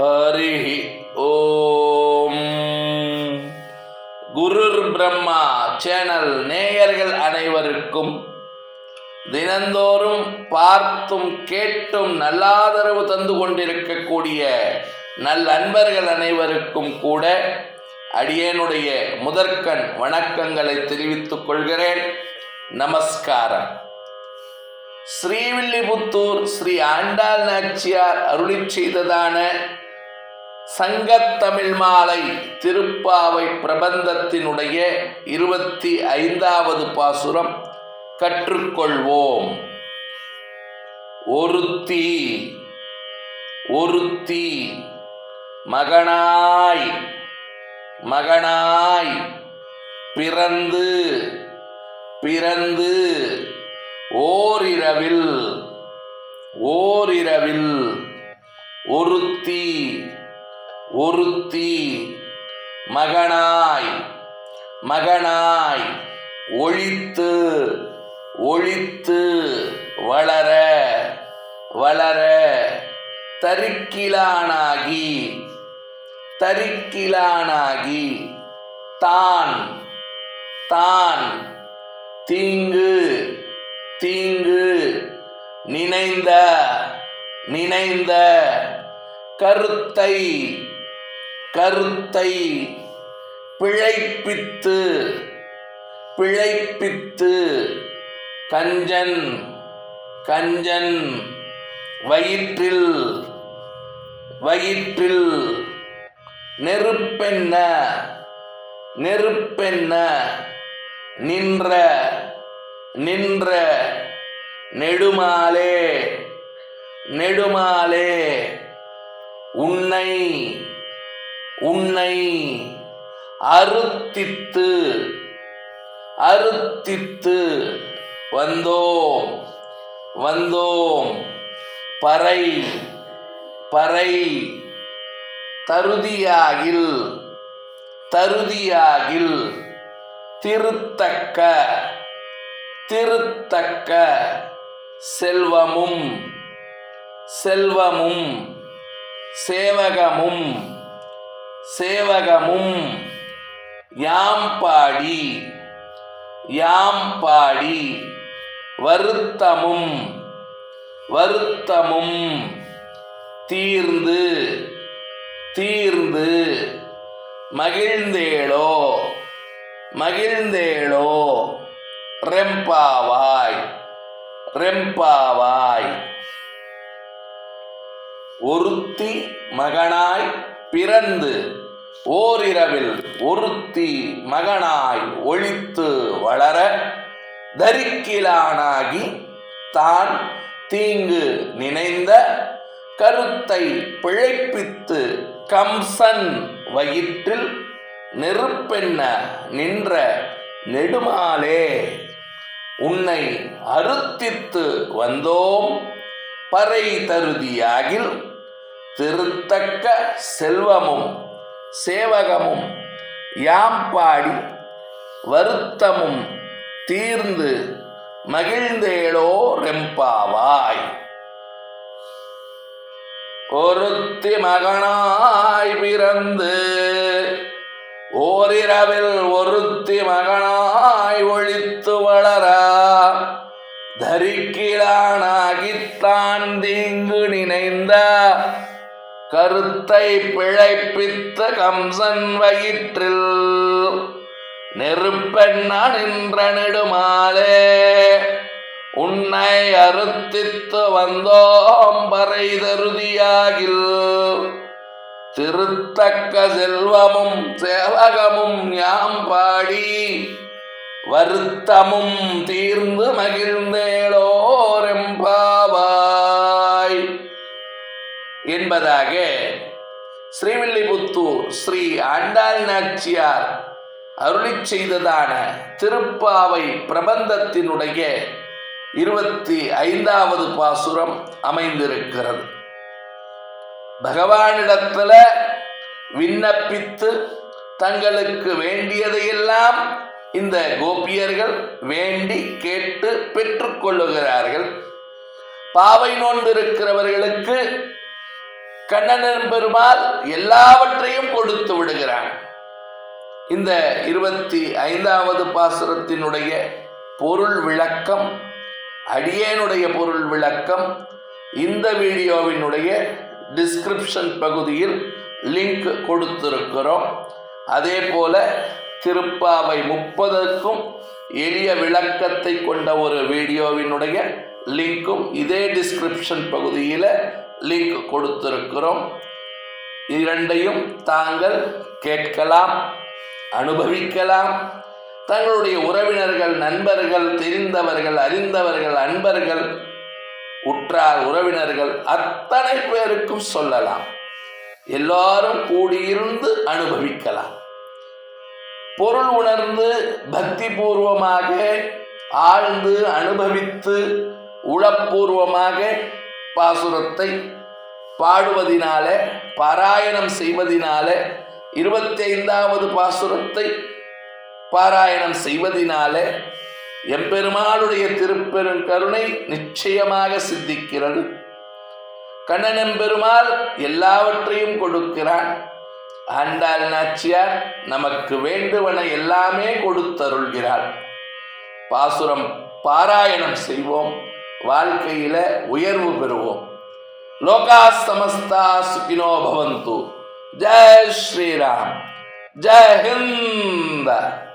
ஹரி ஓம். குருர் பிரம்மா சேனல் நேயர்கள் அனைவருக்கும் தினந்தோறும் பார்த்தும் கேட்டும் நல்லாதரவு தந்து கொண்டிருக்கக்கூடிய நல் அன்பர்கள் அனைவருக்கும் கூட அடியேனுடைய முதற்கண் வணக்கங்களை தெரிவித்துக் கொள்கிறேன். நமஸ்காரம். ஸ்ரீவில்லிபுத்தூர் ஸ்ரீ ஆண்டாள் நாச்சியார் அருளி செய்ததான சங்கத்தமிழ் மாலை திருப்பாவை பிரபந்தத்தினுடைய இருபத்தி ஐந்தாவது பாசுரம் கற்றுக்கொள்வோம். ஒருத்தி ஒருத்தி மகனாய் மகனாய் பிறந்து பிறந்து ஓரிரவில் ஓரிரவில் ஒருத்தி ஒருத்தி மகனாய் மகனாய் ஒழித்து ஒழித்து வளர வளர தரிக்கிலானாகி தரிக்கிலானாகி தான் தான் தீங்கு தீங்கு நினைந்த நினைந்த கருத்தை கருத்தை பிழைப்பித்து பிழைப்பித்து கஞ்சன் கஞ்சன் வயிற்றில் வயிற்றில் நெருப்பென்ன நெருப்பென்ன நின்ற நின்ற நெடுமாலே நெடுமாலே உன்னை உன்னை அறுத்தித்து அறுத்தித்து வந்தோம் வந்தோம். பறை பறை தருதியாகில் தருதியாகில் திருத்தக்க திருத்தக்க செல்வமும் செல்வமும் சேவகமும் சேவகமும். யாம் பாடி யாம் பாடி வருத்தமும் வருத்தமும். தீர்ந்து தீர்ந்து மகிழ்ந்தேளோ மகிழ்ந்தேளோ. ரெம்பாவாய் ரெம்பாவாய். ஒருத்தி மகனாய் பிறந்து ஓரிரவில் ஒருத்தி மகனாய் ஒழித்து வளர தரிக்கிலானாகி தான் தீங்கு நினைந்த கருத்தை பிழைப்பித்து கம்சன் வயிற்றில் நெருப்பென்ன நின்ற நெடுமாலே. உன்னை அறுத்தித்து வந்தோம் பறை தருதியாகில் திருத்தக்க செல்வமும் சேவகமும் யாம் பாடி வருத்தமும் தீர்ந்து மகிழ்ந்தேளோ ரெம்பாவாய். ஒருத்தி மகனாய் பிறந்து ஓரிரவில் ஒருத்தி மகனாய் ஒழித்து வளரா தரிக்கிலானாகித்தான் தீங்கு நினைந்த கருத்தை பிழைப்பித்த கம்சன் வயிற்றில் நெருப்பெண்ணா நின்ற நெடுமாலே. உன்னை அறுத்தித்து வந்தோம் பறை தருதியாகில் திருத்தக்க செல்வமும் சேவகமும் யாம் பாடி வருத்தமும் தீர்ந்து மகிழ்ந்தேளோரெம்பாவாய் என்பதாக ஸ்ரீவில்லிபுத்தூர் ஸ்ரீ ஆண்டாள் நாச்சியார் அருளி செய்ததான திருப்பாவை பிரபந்தத்தினுடைய இருபத்தி ஐந்தாவது பாசுரம் அமைந்திருக்கிறது. பகவானிடத்துல விண்ணப்பித்து தங்களுக்கு வேண்டியதையெல்லாம் இந்த கோபியர்கள் வேண்டி கேட்டு பெற்றுக்கொள்ளுகிறார்கள் பாவை நோன்பிருக்கிறவர்களுக்கு கண்ணன் பெருமாள் எல்லாவற்றையும் கொடுத்து விடுகிறான். இந்த இருபத்தி ஐந்தாவது பாசுரத்தினுடைய பொருள் விளக்கம் அடியேனுடைய பொருள் விளக்கம் இந்த வீடியோவினுடைய டிஸ்கிரிப்ஷன் பகுதியில் லிங்க் கொடுத்திருக்கிறோம். அதே போல திருப்பாவை முப்பதற்கும் எளிய விளக்கத்தை கொண்ட ஒரு வீடியோவினுடைய லிங்க்கும் இதே டிஸ்கிரிப்ஷன் பகுதியில் லிங்க் கொடுத்திருக்கிறோம். இரண்டையும் தாங்கள் கேட்கலாம் அனுபவிக்கலாம். தங்களுடைய உறவினர்கள் நண்பர்கள் தெரிந்தவர்கள் அறிந்தவர்கள் அன்பர்கள் உற்றார் உறவினர்கள் அத்தனை பேருக்கும் சொல்லலாம். எல்லாரும் கூடியிருந்து அனுபவிக்கலாம். பொருள் உணர்ந்து பக்தி பூர்வமாக ஆழ்ந்து அனுபவித்து உளப்பூர்வமாக பாசுரத்தை பாடுவதினால பாராயணம் செய்வதினால இருபத்தி ஐந்தாவது பாசுரத்தை பாராயணம் செய்வதினால எம்பெருமாளுடைய திருப்பெரும் கருணை நிச்சயமாக சித்திக்கிறது. கண்ணன் பெருமாள் எல்லாவற்றையும் கொடுக்கிறான். ஆண்டாள் நாச்சியார் நமக்கு வேண்டுவன எல்லாமே கொடுத்தருள்கிறாள். பாசுரம் பாராயணம் செய்வோம். வாழ்க்கையில உயர்வு பெறுவோம். லோகா சமஸ்தா சுகினோ பவந்து. ஜெய் ஸ்ரீராம். ஜெய் ஹிந்த்.